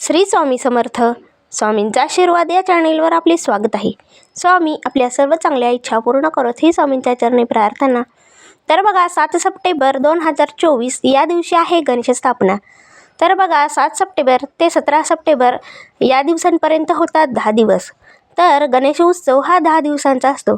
श्री स्वामी समर्थ. स्वामींचा आशीर्वाद या चॅनेलवर आपले स्वागत आहे. स्वामी आपल्या सर्व चांगल्या इच्छा पूर्ण करत ही स्वामींच्या चरणी प्रार्थना. तर बघा सात सप्टेंबर दोन हजार चोवीस या दिवशी आहे गणेश स्थापना. तर बघा सात सप्टेंबर ते सतरा सप्टेंबर या दिवसांपर्यंत होतात दहा दिवस. तर गणेश उत्सव हा दहा दिवसांचा असतो.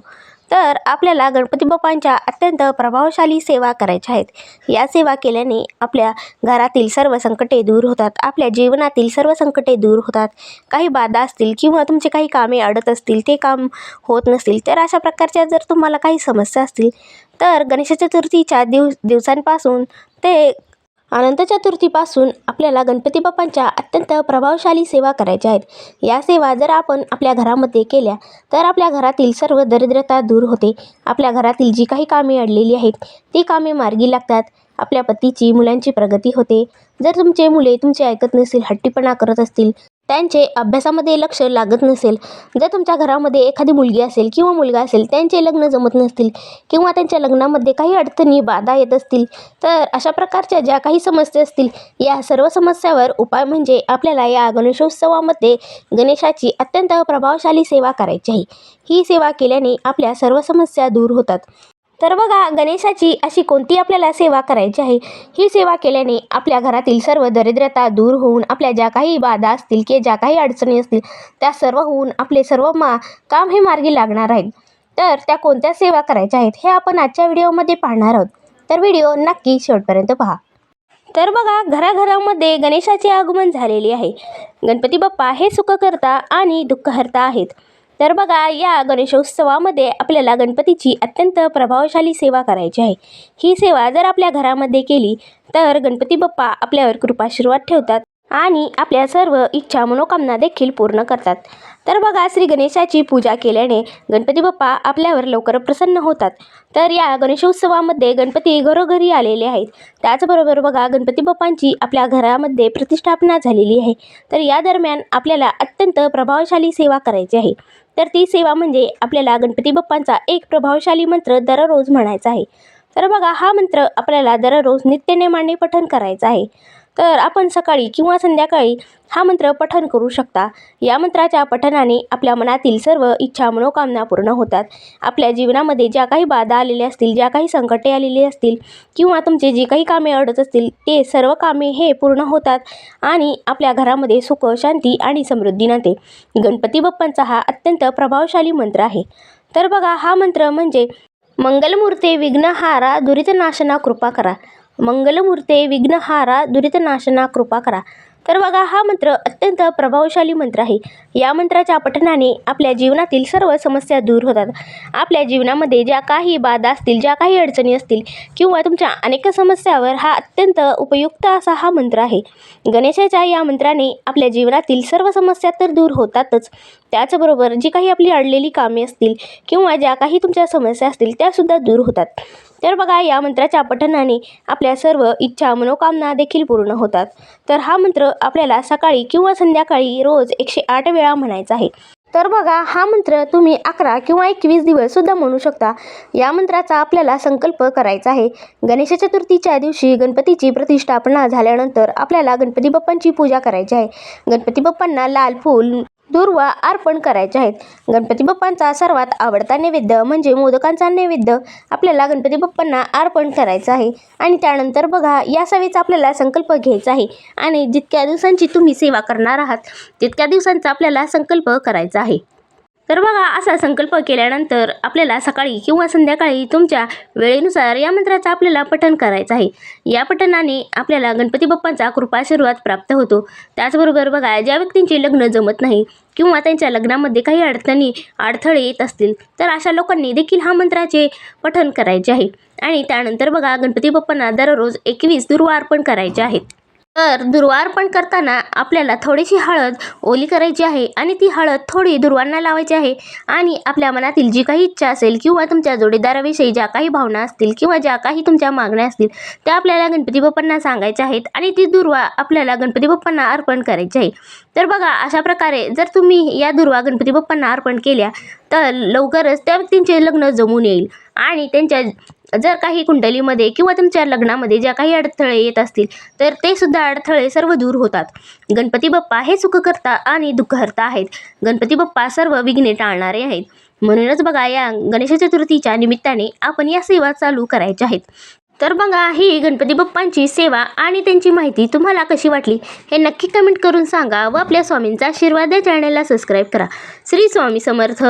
तर आपल्याला गणपती बाप्पांच्या अत्यंत प्रभावशाली सेवा करायच्या आहेत. या सेवा केल्याने आपल्या घरातील सर्व संकटे दूर होतात आपल्या जीवनातील सर्व संकटे दूर होतात. काही बाधा असतील किंवा तुमचे काही कामे अडत असतील ते काम होत नसतील तर अशा प्रकारच्या जर तुम्हाला काही समस्या असतील तर गणेश चतुर्थीच्या दिव दिवसांपासून ते अनंत चतुर्थीपासून आपल्याला गणपती बाप्पांच्या अत्यंत प्रभावशाली सेवा करायच्या आहेत. या सेवा जर आपण आपल्या घरामध्ये केल्या तर आपल्या घरातील सर्व दरिद्रता दूर होते. आपल्या घरातील जी काही कामे अडलेली आहेत ती कामे मार्गी लागतात. आपल्या पतीची मुलांची प्रगती होते. जर तुमचे मुले तुमचे ऐकत नसतील हट्टीपणा करत असतील त्यांचे अभ्यासामध्ये लक्ष लागत नसेल जर तुमच्या घरामध्ये एखादी मुलगी असेल किंवा मुलगा असेल त्यांचे लग्न जमत नसतील किंवा त्यांच्या लग्नामध्ये काही अडचणी बाधा येत असतील तर अशा प्रकारच्या ज्या काही समस्या असतील या सर्व समस्यावर उपाय म्हणजे आपल्याला या गणेशोत्सवामध्ये गणेशाची अत्यंत प्रभावशाली सेवा करायची आहे. ही सेवा केल्याने आपल्या सर्व समस्या दूर होतात. तर बघा गणेशाची अशी कोणती आपल्याला सेवा करायची आहे? ही सेवा केल्याने आपल्या घरातील सर्व दरिद्रता दूर होऊन आपल्या ज्या काही बाधा असतील किंवा ज्या काही अडचणी असतील त्या सर्व होऊन आपले सर्व मा काम हे मार्गी लागणार आहेत. तर त्या कोणत्या सेवा करायच्या आहेत हे आपण आजच्या व्हिडिओमध्ये पाहणार आहोत. तर व्हिडिओ नक्की शेवटपर्यंत पहा. तर बघा घराघरामध्ये गणेशाचे आगमन झालेले आहे. गणपती बाप्पा हे सुखकर्ता आणि दुःखहर्ता आहेत. तर बघा या गणेशोत्सवामध्ये आपल्याला गणपतीची अत्यंत प्रभावशाली सेवा करायची आहे. ही सेवा जर आपल्या घरामध्ये केली तर गणपती बाप्पा आपल्यावर कृपाशीर्वाद ठेवतात आणि आपल्या सर्व इच्छा मनोकामना देखील पूर्ण करतात. तर बघा श्री गणेशाची पूजा केल्याने गणपती बाप्पा आपल्यावर लवकर प्रसन्न होतात. तर या गणेशोत्सवामध्ये गणपती घरोघरी आलेले आहेत. त्याचबरोबर बघा गणपती बाप्पांची आपल्या घरामध्ये प्रतिष्ठापना झालेली आहे. तर या दरम्यान आपल्याला अत्यंत प्रभावशाली सेवा करायची आहे. तर ती सेवा म्हणजे आपल्याला गणपती बाप्पांचा एक प्रभावशाली मंत्र दररोज म्हणायचा आहे. तर बघा हा मंत्र आपल्याला दररोज नित्यनेमाने पठण करायचा आहे. तर आपण सकाळी किंवा संध्याकाळी हा मंत्र पठण करू शकता. या मंत्राच्या पठणाने आपल्या मनातील सर्व इच्छा मनोकामना पूर्ण होतात. आपल्या जीवनामध्ये ज्या काही बाधा आलेल्या असतील ज्या काही संकटे आलेली असतील किंवा तुमचे जे काही कामे अडत असतील ते सर्व कामे हे पूर्ण होतात आणि आपल्या घरामध्ये सुख शांती आणि समृद्धी नाते. गणपती बाप्पांचा हा अत्यंत प्रभावशाली मंत्र आहे. तर बघा हा मंत्र म्हणजे मंगलमूर्ते विघ्नहारा दुरितनाशना कृपा करा. मंगलमूर्ते विघ्नहारा दुरितनाशना कृपा करा. तर बघा हा मंत्र अत्यंत प्रभावशाली मंत्र आहे. या मंत्राच्या पठणाने आपल्या जीवनातील सर्व समस्या दूर होतात. आपल्या जीवनामध्ये ज्या काही बाधा असतील ज्या काही अडचणी असतील किंवा तुमच्या अनेक समस्यावर हा अत्यंत उपयुक्त असा हा मंत्र आहे. गणेशाच्या या मंत्राने आपल्या जीवनातील सर्व समस्या तर दूर होतातच. त्याचबरोबर जी काही आपली अडलेली कामे असतील किंवा ज्या काही तुमच्या समस्या असतील त्यासुद्धा दूर होतात. तर बघा या मंत्राच्या पठणाने आपल्या सर्व इच्छा मनोकामना देखील पूर्ण होतात. तर हा मंत्र आपल्याला सकाळी किंवा संध्याकाळी रोज एकशे आठ वेळा म्हणायचा आहे. तर बघा हा मंत्र तुम्ही अकरा किंवा एकवीस दिवससुद्धा म्हणू शकता. या मंत्राचा आपल्याला संकल्प करायचा आहे. गणेश चतुर्थीच्या दिवशी गणपतीची प्रतिष्ठापना झाल्यानंतर आपल्याला गणपती बाप्पांची पूजा करायची आहे. गणपती बाप्पांना लाल फूल दुर्वा अर्पण करायचे आहेत. गणपती बाप्पांचा सर्वात आवडता नैवेद्य म्हणजे मोदकांचा नैवेद्य आपल्याला गणपती बाप्पांना अर्पण करायचं आहे. आणि त्यानंतर बघा या सेवेचा आपल्याला संकल्प घ्यायचा आहे. आणि जितक्या दिवसांची तुम्ही सेवा करणार आहात तितक्या दिवसांचा आपल्याला संकल्प करायचा आहे. तर बघा असा संकल्प केल्यानंतर आपल्याला सकाळी किंवा संध्याकाळी तुमच्या वेळेनुसार या मंत्राचं आपल्याला पठण करायचं आहे. या पठणाने आपल्याला गणपती बाप्पांचा कृपाशीर्वाद प्राप्त होतो. त्याचबरोबर बघा ज्या व्यक्तींचे लग्न जमत नाही किंवा त्यांच्या लग्नामध्ये काही अडचणी अडथळे येत असतील तर अशा लोकांनी देखील हा मंत्राचे पठण करायचे आहे. आणि त्यानंतर बघा गणपती बाप्पांना दररोज एकवीस दुर्वा अर्पण करायचे आहेत. तर दुर्वार्पण करताना आपल्याला थोडीशी हळद ओली करायची आहे आणि ती हळद थोडी दुर्वांना लावायची आहे आणि आपल्या मनातील जी काही इच्छा असेल किंवा तुमच्या जोडीदाराविषयी ज्या काही भावना असतील किंवा ज्या काही तुमच्या मागण्या असतील त्या आपल्याला गणपती बाप्पांना सांगायच्या आहेत आणि ती दुर्वा आपल्याला गणपती बाप्पांना अर्पण करायची आहे. तर बघा अशा प्रकारे जर तुम्ही या दुर्वा गणपती बाप्पांना अर्पण केल्या तर लवकरच त्या व्यक्तींचे लग्न जमून येईल. आणि त्यांच्या जर काही कुंडलीमध्ये किंवा तुमच्या लग्नामध्ये ज्या काही अडथळे येत असतील तर ते सुद्धा अडथळे सर्व दूर होतात. गणपती बाप्पा हे सुखकर्ता आणि दुःखहर्ता आहेत. गणपती बाप्पा सर्व विघ्ने टाळणारे आहेत. म्हणूनच बघा या गणेश चतुर्थीच्या निमित्ताने आपण या सेवा चालू करायच्या आहेत. तर बघा ही गणपती बाप्पांची सेवा आणि त्यांची माहिती तुम्हाला कशी वाटली हे नक्की कमेंट करून सांगा व आपल्या स्वामींचा आशीर्वाद या चॅनलला सबस्क्राईब करा. श्री स्वामी समर्थ.